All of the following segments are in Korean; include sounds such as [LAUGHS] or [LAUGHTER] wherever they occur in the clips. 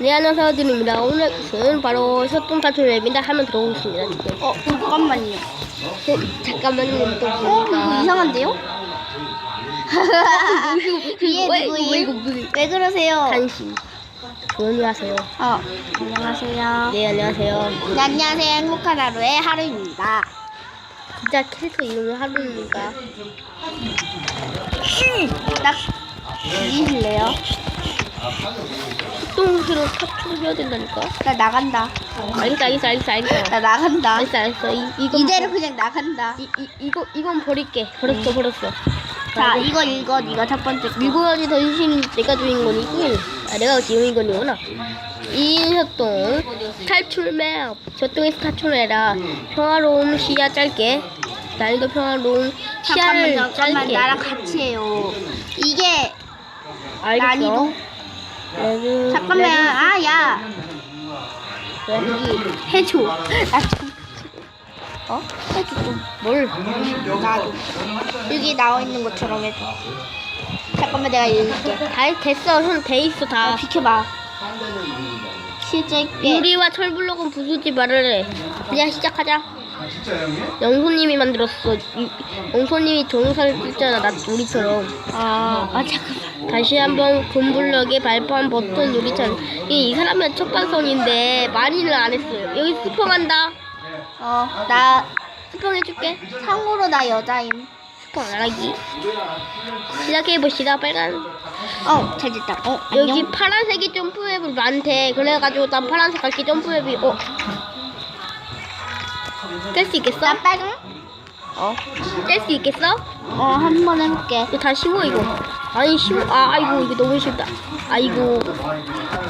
네 안녕하세요 드립니다 오늘 것은 바로 협동 탈출맵입니다 하면 들어오겠습니다 지금 어, 잠깐만요. 어, 잠깐만요 또 어, 이거 보니까 이상한데요? [LAUGHS] 왜, 이거 이거 그러세요? 간신 조용히 하세요 어, 안녕하세요. 네 안녕하세요 네, 안녕하세요. 행복한 하루의 하루입니다. 진짜 캐릭터 이름은 하루입니까 딱 이실래요? 협동으로 탈출해야 된다니까 나 나간다. 알겠어 알겠어 알겠어 알겠어 나 나간다. 알겠어 알겠어 이, 이건 이대로 버- 그냥 나간다. 이, 이, 이거, 이건 버릴게 버렸어 버렸어 자, 이거 읽어. 네가 첫 번째 거. 밀고라니 던신 내가 주인공이고 아 내가 주인공이구나 이협동 탈출 맵 협동에서 탈출해라 평화로움 시야 짧게 난이도 평화로움 잠깐만, 시야를 잠깐만. 짧게 나랑 같이 해요. 이게 알겠어 난이도? 레드, 잠깐만. 레드, 아, 야. 여기 해줘. 나 좀. 어? 해줘 좀. 뭘 나도. 여기 나와 있는 것처럼 해줘. 잠깐만 내가 읽을게. 다 됐어 손 돼 있어 아, 다 비켜봐. 실제게 유리와 철블록은 부수지 말아래 그냥 시작하자 영소님이 만들었어 유- 영소님이 동영상을 찍잖아 나 우리처럼 아, 아 잠깐만. 다시 한번 금블럭에 발판 버튼 누리처럼 이, 이 사람은 첫 방송인데 많이는 안 했어요 여기 스펑한다 어, 나 스펑 해줄게 참고로 나 여자임. 스펑 안 하기 시작해봅시다 빨간 어, 잘 됐다. 어, 여기 안녕. 파란색이 점프맵이 많대 그래가지고 난 파란색 갈게 점프맵이 어 뗄 수 있겠어? 나 빨강? 어 뗄 수 있겠어? 어, 한 번 해볼게. 이거 다 쉬워 이거 아니 쉬워 아 아이고 이거 너무 쉽다 아이고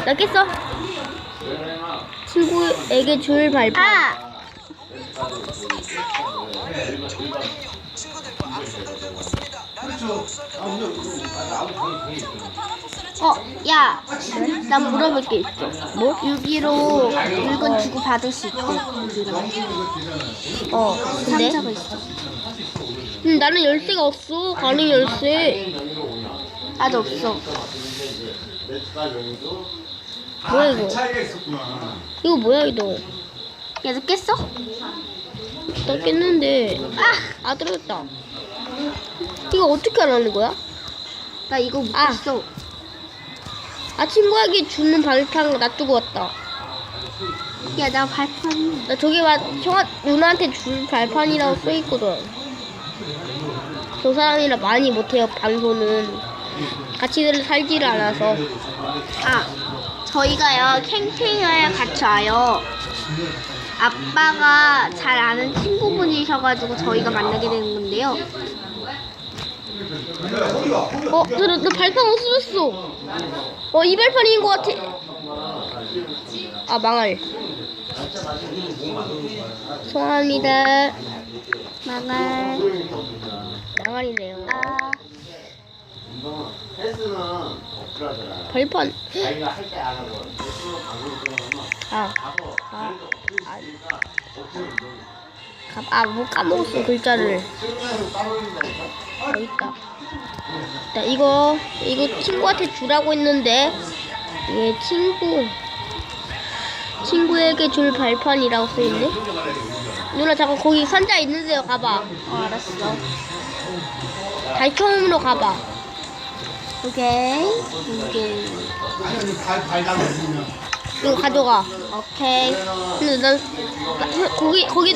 나 깼어 친구에게 줄 발판 아! 어, 야, 나 물어볼 게 있어. 뭐? 유기로 물건 주고 받을 수 있대. 어 근데 상자가 있어. 음, 나는 열쇠가 없어 가능 열쇠 나도 없어. 뭐야 이거 차이가 있었구나. 이거 뭐야 이거 야, 너 깼어? 나 깼는데 아! 아 떨어졌다 이거 어떻게 하라는 거야? 나 이거 못 아. 깼어. 아 친구에게 주는 발판 놔두고 왔다 야, 나 발판. 나 저기 와 형아 누나한테 줄 발판이라고 써있거든 저 사람이라 많이 못해요 방송은 같이 살지를 않아서 아, 저희가요, 캠핑을 같이 와요. 아빠가 잘 아는 친구분이셔가지고 저희가 만나게 되는 건데요. 어? 너, 너, 너 발판 없어졌어. 어 이 발판인 것 같아. 아 망할. 송합니다. 망할. 망할이네요. 아, 발판 아, 아, 아, 아, 뭐 까먹었어 글자를. 여기 있다. 자, 이거 이거 친구한테 주라고 했는데 이게 친구 친구에게 줄 발판이라고 써 있네. 누나 잠깐 거기 상자 있는데요, 가봐. 어, 알았어. 다시 처음으로 가봐. 오케이. 오케이. 이거 가져가. 오케이. 근데 난 나- 거기 거기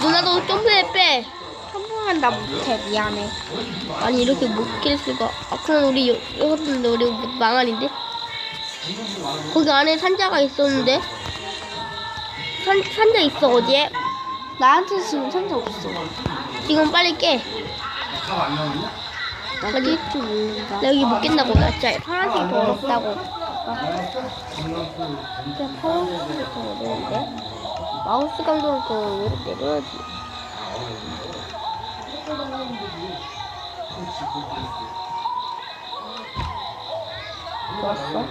누나도 점프해 빼. 첨부는 나 못해. 미안해. 아니 이렇게 못깰 수가. 아 그럼 우리 여- 여기는데 우리 망할인데? 거기 안에 산자가 있었는데? 산 산자 있어 어디에? 나한테 지금 상자 없어. 지금 빨리 깨. 나 여기 못 깬다고. 나 진짜 파란색이 더 어렵다고. 그냥 파란색이 더 어려운데? 마우스 감도를 더 내려야지. 좋았어.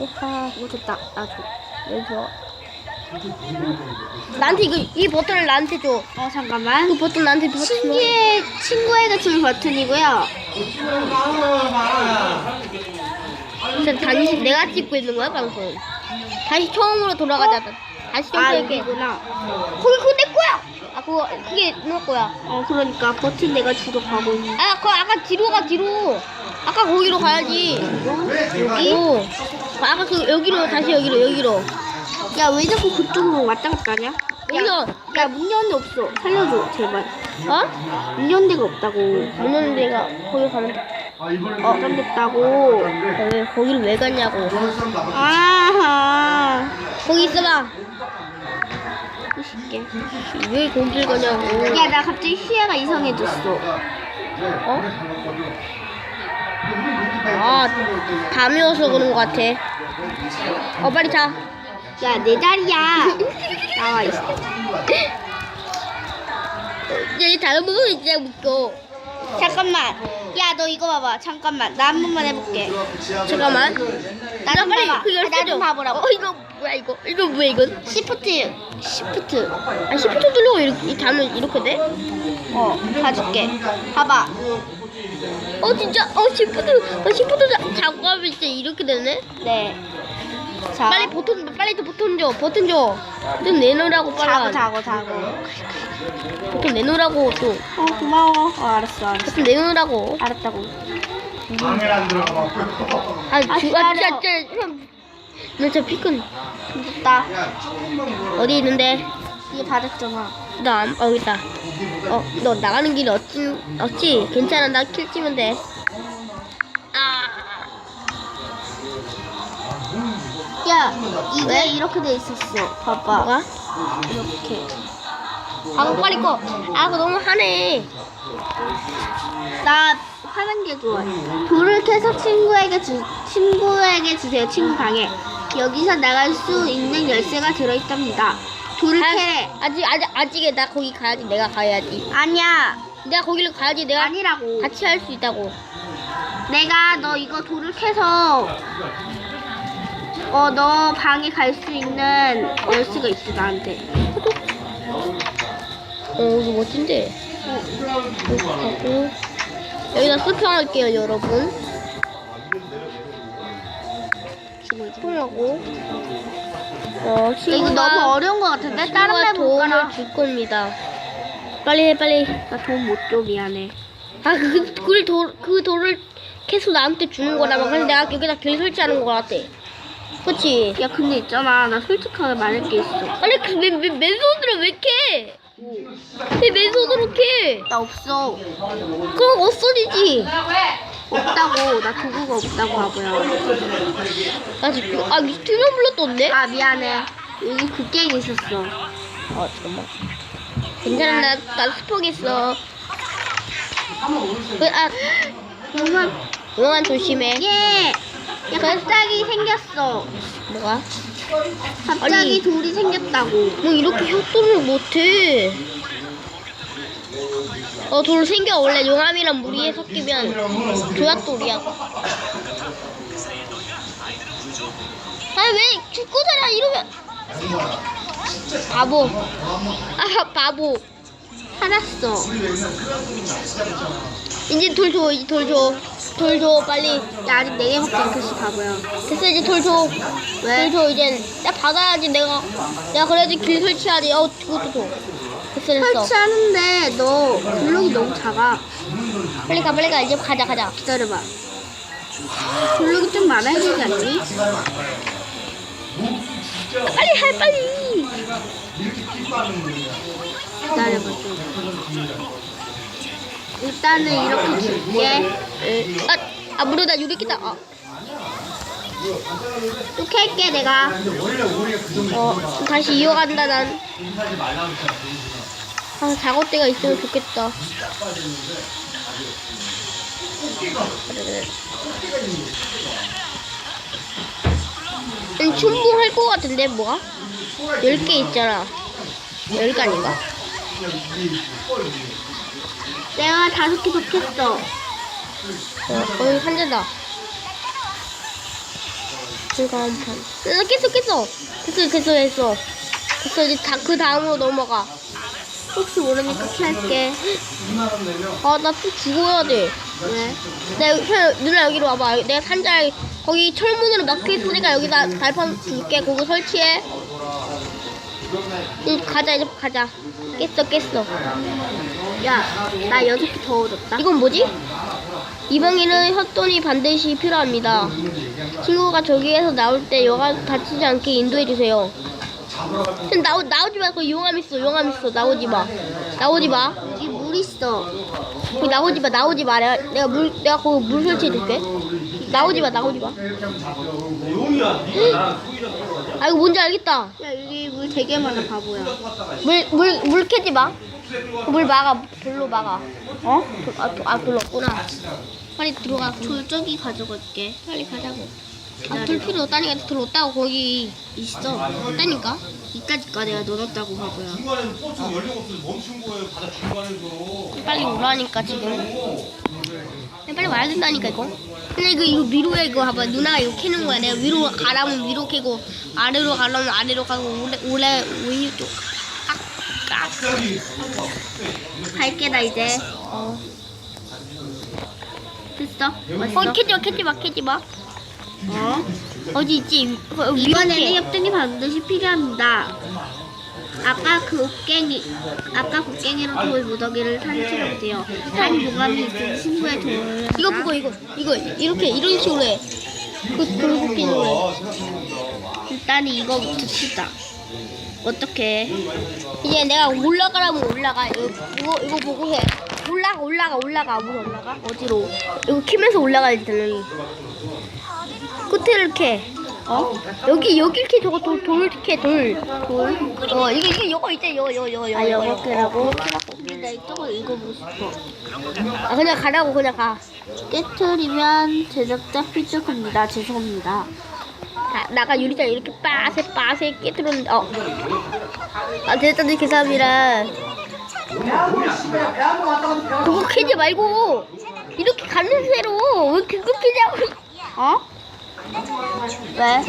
야하, 이거 됐다. 나 줘. 여기 좋아. 나한테 이거 이 버튼을 나한테 줘. 어 잠깐만. 그 버튼 나한테 줘. 친구의 친구에게 줄 버튼이고요. 진짜 다시 내가 찍고 있는 거야 방송. 다시 처음으로 돌아가자. 다시 아 처음에 여기구나. 거기 그거 내 거야. 아 그거 그게 너 거야. 어 그러니까 버튼 내가 주러 가고 있는. 아 그거 아까 뒤로 가 뒤로. 아까 거기로 가야지. 여기. 어. 아까 그 여기로 다시 여기로 여기로. 야 왜 자꾸 그쪽으로 왔다 갔다 하냐? 여기서 야문 여는 데 없어. 살려줘 제발. 어? 문 여는 데가 없다고. 문 오는 데가 거기 가면 돼. 어 잘못됐다고. 아, 왜 거기를 왜 갔냐고. 아하. 거기 있어봐. 쉽게. 왜 거길 가냐고. 야 나 갑자기 시야가 이상해졌어. 어? 아, 밤이 와서 그런 것 같아. 어, 빨리 자. 야 내 자리야. [LAUGHS] 나와 있어. 야, 얘 다른 부분 진짜 웃겨. 잠깐만. 야 너 이거 봐봐. 잠깐만. 나 한 번만 해볼게. 잠깐만. 나 좀 빨리 봐봐. 그 열쇠 나 좀 좀. 봐보라고. 어, 이거 뭐야, 이거? 이거 뭐야, 이건? 시프트. 시프트. 아, 시프트 누르고 이렇게, 다면 이렇게 돼? 어 봐줄게. 봐봐. 어, 진짜? 어, 시프트, 어, 시프트 자- 자고 하면 진짜 이렇게 되네? 네. 자. 빨리 버튼, 빨리 또 버튼 줘, 버튼 줘. 좀 내놓으라고, 자고 빨리. 자고 자고. 버튼 내놓으라고, 또. 어 고마워. 어 알았어 알았어. 버튼 내놓으라고. 알았다고. 방에 안 들어가 봐. 아, 아, 주, 아, 기다려. 진짜, 진짜. 나 진짜 피곤. 됐다. 어디 있는데? 이게 받았잖아. 나, 안- 어, 여기 있다. 어, 너 나가는 길이 어찌, 어찌? 괜찮아, 나킬 찌면 돼. 야 이게 왜? 이렇게 돼 있었어. 봐봐. 뭐가? 이렇게. 아, 그거 빨리 꺼. 아, 그거 너무 하네. 나 하는 게 좋아. 불을 켜서 친구에게 주 친구에게 주세요. 친구 방에. 여기서 나갈 수 있는 열쇠가 들어있답니다. 불을 켜래. 아, 아직, 아직, 아직에 나 거기 가야지. 내가 가야지. 아니야. 내가 거기를 가야지. 내가 아니라고. 같이 할 수 있다고. 내가 너 이거 돌을 캐서 어 너 방에 갈 수 있는 열쇠가 있어 나한테. 어, 이거 멋진데. 하고 여기다 수평할게요, 여러분. 어, 야, 이거 친구가 너무 어려운 것 같은데 다른 친구가 볼까나? 도움을 줄 겁니다. 빨리 해, 빨리. 나 돈 못 줘 미안해. 아, 그, 그, 돌, 그 돌을 계속 나한테 주는 거라면. 그래서 내가 여기다 길 설치하는 거 같아. 그치? 야 근데 있잖아 나 솔직하게 말할 게 있어. 아니, 그, 맨, 맨, 맨손으로 왜 캐? 왜 맨손으로 캐? 나 없어. 그럼 없어지지. 없다고 나 도구가 없다고 바보야. 나 지금, 아, 블러 떴네? 아 미안해. 여기 그 게임 있었어. 어, 잠깐만. 괜찮아, 나, 나 스포겠어. 그, 아, 영환 조심해. 예. 야 갑자기 생겼어. 뭐가? 갑자기 아니. 돌이 생겼다고. 뭐 이렇게 협동을 못해. 어, 돌 생겨. 원래 용암이랑 물이 섞이면 조약돌이야. 아, 왜 죽고잖아, 이러면. 바보. 아, 바보. 살았어. 이제 돌 줘, 이제 돌 줘. 돌 줘, 빨리. 야 아직 네 개밖에 안 켰어 바보야. 됐어, 이제 돌 줘. 왜? 돌 줘, 이제. 나 받아야지, 내가. 내가 그래야지 길 설치해야지. 어, 그것도 줘. 됐어, 됐어. 설치하는데 너 블록이 너무 작아. 빨리 가, 빨리 가. 이제 가자, 가자. 기다려봐. 블록이 좀 많아야 되지 않니? 아, 빨리 해, 빨리. 기다려봐 좀. 일단은 이렇게 줄게. 에, 아, 아, 물어, 나 유리 끼다. 아, 또 캘게 내가. 어, 다시 이어간다, 난. 아, 작업대가 있으면 좋겠다. 음, 충분할 것 같은데, 뭐가? 10개 있잖아. 10개 아닌가? 내가 다섯 개더 켰어. 어, 거의 환자다. 불가한 판. 나 깼어, 깼어. 됐어, 됐어, 됐어. 그래서 이제 다, 그 다음으로 넘어가. 혹시 모르니까 피할게. 아, 나 또 죽어야 돼. 왜? 내가, 형, 누나 여기로 와봐. 내가 산자에, 거기 철문으로 막혀 있으니까 여기다 발판 줄게. 거기 설치해. 응, 가자, 이제 가자. 깼어, 깼어. 야, 나 여섯 개 더 얻었다. 이건 뭐지? 이방인은 헛돈이 반드시 필요합니다. 친구가 저기에서 나올 때 여가 다치지 않게 인도해 주세요. 나오 나오지 마. 거기 용암 있어. 용암 있어. 나오지 마. 나오지 마. 여기 물 있어. 거기 나오지 마. 나오지 마. 내가 내가 물 내가 거기 물 설치해 줄게. 나오지 마. 나오지 마. 아 이거 뭔지 알겠다. 야, 여기 물 되게 많아, 바보야. 물 물 물 캐지 마. 물 막아. 돌로 막아. 어? 돌, 아, 돌, 아 돌로 없구나. 빨리 들어가. 돌 저기 가져갈게. 빨리 가자고. 아, 돌 필요 없다니까 돌 없다고 거기 있어. 없다니까. 이까짓 거 내가 넣어놨다고, 바보야. 중간에 버스 열린 것도 멈춘 거예요. 바다 중간에서. 빨리 오라니까 지금. 빨리 와야 된다니까 이거. 근데 이거 이거 위로야 이거 봐봐 누나가 이거 캐는 거야. 내가 위로 가라면 위로 캐고 아래로 가려면 아래로 가고 오래 오래 위쪽. 갈게, 나 이제. 어. 됐어? 거기 왔어? 캐지 마 캐지 마 캐지 마. 어? 어디 있지? 거- 위로 이번에는 캐. 협등이 반드시 필요합니다. 아까 그 곡괭이, 아까 곡괭이로 돌 무더기를 탈출해보세요. 한 용암이 있은 친구의 돌을 이거 보고 이거 이거 이렇게 이런 식으로 해. 그 돌고기로 해. 일단 이거부터 치자. 어떻게? 이제 내가 올라가라면 올라가. 이거 이거, 이거 보고 해. 올라가 올라가 올라가 어디로 올라가? 어디로? 이거 키면서 올라가야지 당연히. 끝을 캐. 어? 여기 여기 캐 저거 돌돌캐 돌. 돌. 어 이게 이게 요거 요거 요거 아, 요거? 캐라고. 나 이쪽을 읽어보고 싶어. 아 그냥 가라고 그냥 가. 깨트리면 제작자 피축합니다. 죄송합니다. 다, 나가 유리장 이렇게 빠세 빠세 깨뜨렸는데 어. 아 됐다 네 계산이라. 그거 캐지 말고 이렇게 가는 새로 왜 그거 캐냐고. 어? 왜?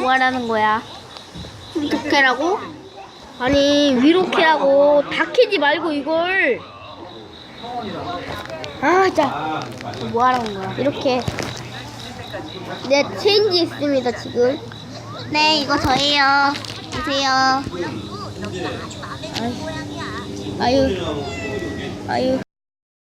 뭐 하라는 거야? 독해라고? 아니 위로 캐라고 다 캐지 말고 이걸. 아 자. 뭐 하라는 거야? 이렇게 네 체인지 있습니다 지금 네, 이거 저예요. 보세요. 아유 아유